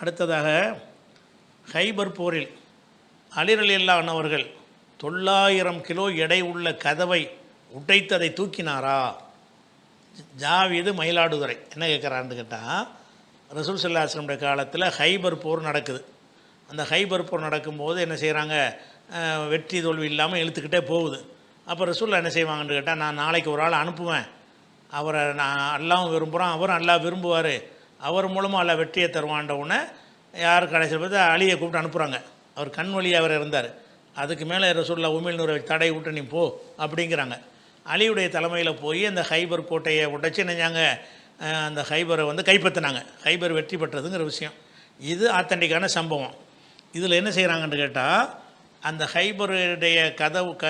அடுத்ததாக ஹைபர் போரில் அலிரலில்லான் அவர்கள் தொள்ளாயிரம் கிலோ எடை உள்ள கதவை உடைத்ததை தூக்கினாரா? ஜாவீது மயிலாடுதுறை. என்ன கேட்குறான்னு கேட்டால் ரசூல் சல்லாஸ்லமுடைய காலத்தில் ஹைபர் போர் நடக்குது. அந்த ஹைபர் போர் நடக்கும்போது என்ன செய்கிறாங்க வெற்றி தோல்வி இல்லாமல் இழுத்துக்கிட்டே போகுது. அப்போ ரசூல்லா என்ன செய்வாங்கன்னு கேட்டால் நான் நாளைக்கு ஒரு ஆள் அனுப்புவேன். அவரை நான் அல்லாவும் விரும்புகிறோம் அவரும் நல்லா விரும்புவார். அவர் மூலமாக அல்ல வெற்றியை தருவான்ற உடனே யார் கடைசியில் பார்த்து அலியை கூப்பிட்டு அனுப்புகிறாங்க அவர் கண் வழி அவர் இருந்தார் அதுக்கு மேலே ரசூல்லா உமிழ் நூறு தடை விட்டு நீ போ அப்படிங்கிறாங்க. அலியுடைய தலைமையில் போய் அந்த ஹைபர் கோட்டையை உடைச்சி நினைஞ்சாங்க அந்த ஹைபரை வந்து கைப்பற்றினாங்க. ஹைபர் வெற்றி பெற்றதுங்கிற விஷயம். இது ஆத்தண்டிக்கான சம்பவம். இதில் என்ன செய்கிறாங்கன்னு கேட்டால் அந்த ஹைபருடைய கதவு க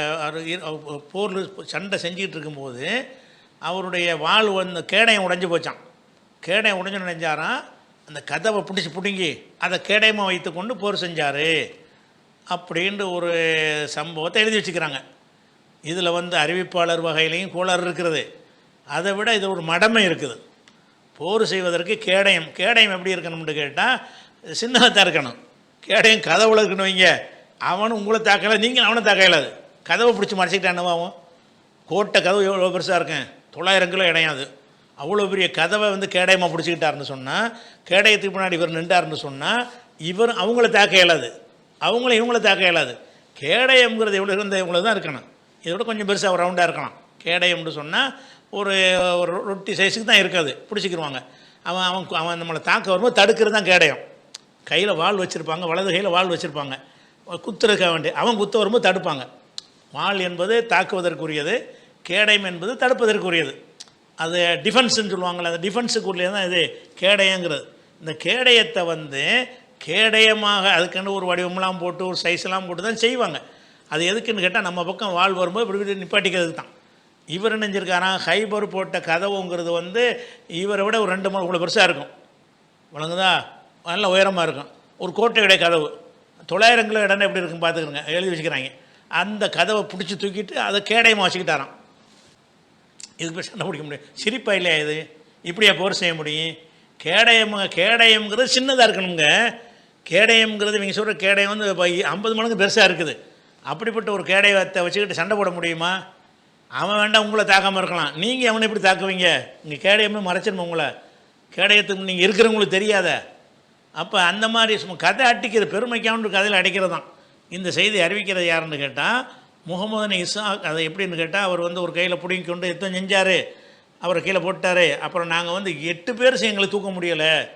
போரில் சண்டை செஞ்சுக்கிட்டு இருக்கும்போது அவருடைய வாள் வந்து கேடயம் உடைஞ்சு போச்சான் கேடயம் உடைஞ்சு நினைஞ்சாராம். அந்த கதவை பிடிச்சி பிடுங்கி அதை கேடயமாக வைத்துக்கொண்டு போர் செஞ்சார். அப்படின்ட்டு ஒரு சம்பவத்தை எழுதி வச்சுக்கிறாங்க. இதில் வந்து அறிவிப்பாளர் வகையிலையும் கோளாறு இருக்கிறது அதை விட இது ஒரு மடமை இருக்குது. போர் செய்வதற்கு கேடயம் கேடயம் எப்படி இருக்கணும்னு கேட்டால் சின்னதாக இருக்கணும். கேடயம் கதவுல இருக்கணும் வைங்க. அவனும் உங்களை தாக்கலை நீங்கள் அவனை தாக்கலாது கதவை பிடிச்சி மறைச்சிக்கிட்டா என்னவாகும் கோட்டை கதவு எவ்வளோ பெருசாக இருக்கேன் தொள்ளாயிரம் கிலோ இடையாது அவ்வளோ பெரிய கதவை வந்து கேடயமாக பிடிச்சிக்கிட்டாருன்னு சொன்னால் கேடயத்துக்கு முன்னாடி இவர் நின்றாருன்னு சொன்னால் இவர் அவங்கள தாக்க இயலாது. அவங்கள இவங்கள தாக்க இயலாது. கேடயம்ங்கிறது எவ்வளோ இருந்த இவ்வளோ தான் இருக்கணும் இதோட கொஞ்சம் பெருசாக ரவுண்டாக இருக்கலாம். கேடயம்னு சொன்னால் ஒரு ஒரு ரொட்டி சைஸுக்கு தான் இருக்காது. பிடிச்சிக்கிடுவாங்க அவன் அவன் அவன் நம்மளை தாக்க வரும்போது தடுக்கிறது தான் கேடயம். கையில் வாள் வச்சுருப்பாங்க வலது கையில் வாள் வச்சுருப்பாங்க. குத்துருக்க வேண்டிய அவன் குத்த வரும்போது தடுப்பாங்க. வாள் என்பது தாக்குவதற்குரியது கேடயம் என்பது தடுப்பதற்குரியது. அது டிஃபென்ஸ்னு சொல்லுவாங்கள்ல அந்த டிஃபென்ஸுக்குள்ளே தான் இது கேடயங்கிறது. இந்த கேடயத்தை வந்து கேடயமாக அதுக்குன்னு ஒரு வடிவமெல்லாம் போட்டு ஒரு சைஸ்லாம் போட்டு தான் செய்வாங்க. அது எதுக்குன்னு கேட்டால் நம்ம பக்கம் வாழ் வரும்போது இப்படி நிப்பாட்டிக்கிறது நிப்பாட்டிக்கிறதுக்கு தான். இவர் நினைஞ்சிருக்காராம் ஹைபர் போட்ட கதவுங்கிறது வந்து இவரை விட ஒரு ரெண்டு மூணு இவ்வளோ பெருசாக இருக்கும். வழங்குதா நல்ல உயரமாக இருக்கும். ஒரு கோட்டையுடைய கதவு. தொள்ளாயிரம் கிலோ இடம் எப்படி இருக்குன்னு பார்த்துக்கிறங்க எழுதி வச்சுக்கிறாங்க. அந்த கதவை பிடிச்சி தூக்கிட்டு அதை கேடயமாக வச்சுக்கிட்டாராம். இதுக்கு போய் சண்டை பிடிக்க முடியும். சிரிப்பா இல்லையா இது? இப்படியா போர் செய்ய முடியும்? கேடயம் கேடயம்ங்கிறது சின்னதாக இருக்கணுங்க. கேடயம்ங்கிறது இவங்க சொல்கிற கேடயம் வந்து ஐம்பது மடங்கு பெருசாக இருக்குது. அப்படிப்பட்ட ஒரு கேடயத்தை வச்சுக்கிட்டு சண்டை போட முடியுமா? அவன் வேண்டாம் உங்களை தாக்காமல் இருக்கலாம். நீங்கள் அவனை எப்படி தாக்குவீங்க? இங்கே கேடயமே மறைச்சிடணும் உங்களை. கேடயத்துக்கு நீங்கள் இருக்கிறவங்களுக்கு தெரியாத. அப்போ அந்த மாதிரி சும்மா கதை அட்டிக்கிறது பெருமைக்கான கதையில் அடிக்கிறது தான் இந்த செய்தி அறிவிக்கிறது யாருன்னு கேட்டால் முகமது இசா அதை எப்படின்னு கேட்டால் அவர் வந்து ஒரு கையில் பிடுங்கி கொண்டு எத்தனை செஞ்சார்? அவரை கீழே போட்டார். அப்புறம் நாங்கள் வந்து எட்டு பேர் எங்களை தூக்க முடியலை.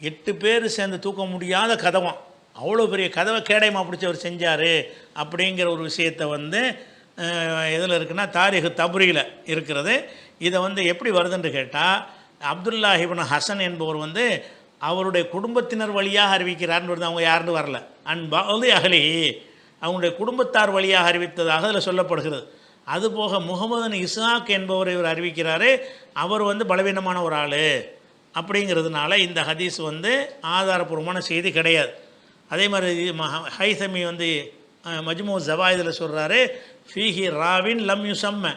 எட்டு பேர் சேர்ந்து தூக்க முடியாத கதவம். அவ்வளோ பெரிய கதவை கேடயமாக பிடிச்சி அவர் செஞ்சார் அப்படிங்கிற ஒரு விஷயத்தை வந்து எதில் இருக்குன்னா தாரிகு தபுரியில் இருக்கிறது. இதை வந்து எப்படி வருதுன்னு கேட்டால் அப்துல்லா அப்துல்லாஹிபின் ஹசன் என்பவர் வந்து அவருடைய குடும்பத்தினர் வழியாக அறிவிக்கிறார்னு வருது. அவங்க யாருன்னு வரல. அன்பாவது அகலி அவங்களுடைய குடும்பத்தார் வழியாக அறிவித்ததாக அதில் சொல்லப்படுகிறது. அதுபோக முகமதுன் இசாக் என்பவர் இவர் அறிவிக்கிறாரு அவர் வந்து பலவீனமான ஒரு ஆள். அப்படிங்கிறதுனால இந்த ஹதீஸ் வந்து ஆதாரபூர்வமான செய்தி கிடையாது. அதே மாதிரி மஹ- ஹைசமி வந்து அஹ், மஜ்மு ஜவாயிதில் சொல்கிறாரு ஃபீஹி ராவின் லம் யுசம்ம.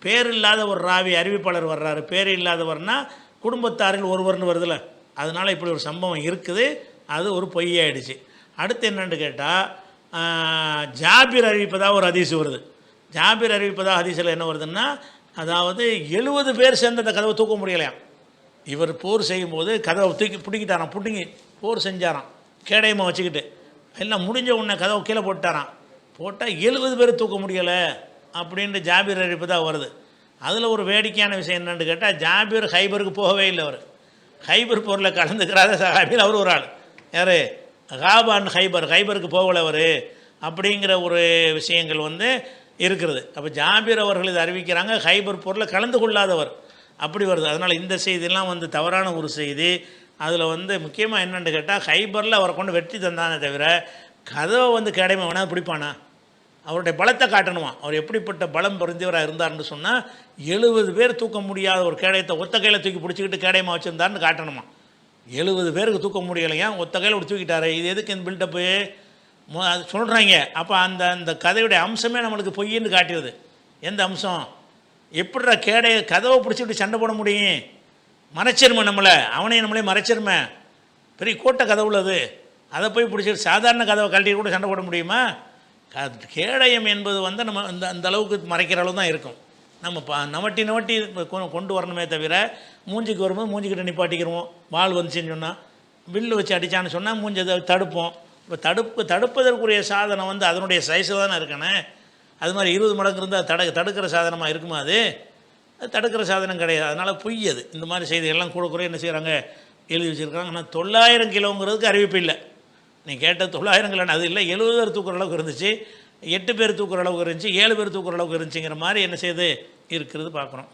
பேர் இல்லாத ஒரு ராவி அறிவிப்பாளர் வர்றாரு. பேர் இல்லாதவர்னா குடும்பத்தாரில் ஒருவர்னு வருதுல. அதனால் இப்படி ஒரு சம்பவம் இருக்குது. அது ஒரு பொய்யாயிடுச்சு. அடுத்து என்னென்னு கேட்டால் ஜாபிர் அறிவிப்பதாக ஒரு அதிசு வருது. ஜாபிர் அறிவிப்பதாக அதிசயில் என்ன வருதுன்னா அதாவது எழுபது பேர் சேர்ந்து அந்த கதவை தூக்க முடியலையாம். இவர் போர் செய்யும்போது கதவை தூக்கி பிடிக்கிட்டாராம் பிடுங்கி போர் செஞ்சாராம் கேடயமாக வச்சுக்கிட்டு. எல்லாம் முடிஞ்ச உடனே கதவை கீழே போட்டாராம் போட்டால் எழுபது பேர் தூக்க முடியலை அப்படின்ட்டு ஜாபீர் தான் வருது. அதில் ஒரு வேடிக்கையான விஷயம் என்னென்னு கேட்டால் ஜாபீர் ஹைபருக்கு போகவே இல்லை அவர். ஹைபர் போரில் கலந்துக்கிறாத சஹாபியில் அவர் ஒரு ஆள். யார்? ஹாபான் ஹைபர். ஹைபருக்கு போகல அவர். அப்படிங்கிற ஒரு விஷயங்கள் வந்து இருக்கிறது அப்போ ஜாபீர் அவர்கள் இதை அறிவிக்கிறாங்க ஹைபர் போரில் கலந்து கொள்ளாதவர். அப்படி வருது. அதனால் இந்த செய்தியெல்லாம் வந்து தவறான ஒரு செய்தி. அதில் வந்து முக்கியமாக என்னென்னு கேட்டால் ஹைபரில் அவரை கொண்டு வெற்றி தந்தானே தவிர கதவை வந்து கேடைமை வேணால் பிடிப்பானா? அவருடைய பலத்தை காட்டணுமா அவர் எப்படிப்பட்ட பலம் பொருந்தியவராக இருந்தார்னு சொன்னால் எழுபது பேர் தூக்க முடியாத ஒரு கேடயத்தை ஒத்த கையில் தூக்கி பிடிச்சிக்கிட்டு கேடயமாக வச்சுருந்தாருன்னு காட்டணுமா எழுபது பேருக்கு தூக்க முடியலையா? ஒத்த கையில் ஒரு தூக்கிட்டாரு. இது எதுக்கு இந்த பில்டப்பு அது சொல்கிறாங்க அப்போ அந்த அந்த கதையுடைய அம்சமே நம்மளுக்கு பொய்ன்னு காட்டுறது எந்த அம்சம்? எப்படிடா கேடைய கதவை பிடிச்சி சண்டை போட முடியும்? மறைச்சிருமே நம்மளை. அவனையும் நம்மளே மறைச்சிருமே. பெரிய கோட்டை கதவுல அது அதை போய் பிடிச்சிட்டு சாதாரண கதவை கழட்டி கூட சண்டை போட முடியுமா? க- கேடயம் என்பது வந்து நம்ம அந்த அந்த அளவுக்கு மறைக்கிற அளவு தான் இருக்கும். நம்ம ப நவட்டி நவட்டி கொ- கொண்டு வரணுமே தவிர மூஞ்சிக்கு வரும்போது மூஞ்சிக்கிட்ட நிப்பாட்டிக்கிறோம் வாள் வந்துச்சுன்னு சொன்னால் வில்லு வச்சு அடித்தான்னு சொன்னால் மூஞ்சி அதை தடுப்போம். இப்போ தடுப்பு தடுப்பதற்குரிய சாதனம் வந்து அதனுடைய சைஸில் தானே இருக்கணும். அது மாதிரி இருபது மடங்கு இருந்தால் தடு தடுக்கிற சாதனமாக இருக்குமா அது? அது தடுக்கிற சாதனம் கிடையாது. அதனால் பொய் அது. இந்த மாதிரி செய்திகள்லாம் கூட குறைய என்ன செய்கிறாங்க எழுதி வச்சுருக்காங்க ஆனால் தொள்ளாயிரம் கிலோங்கிறதுக்கு அறிவிப்பு இல்லை. நீ கேட்ட தொள்ளாயிரம் கிலோ அது இல்லை. எழுபது பேர் தூக்குற அளவுக்கு இருந்துச்சு. எட்டு பேர் தூக்குற அளவுக்கு இருந்துச்சு. ஏழு பேர் தூக்குற அளவுக்கு இருந்துச்சுங்கிற மாதிரி என்ன செய்யுது இருக்கிறது பார்க்குறோம்.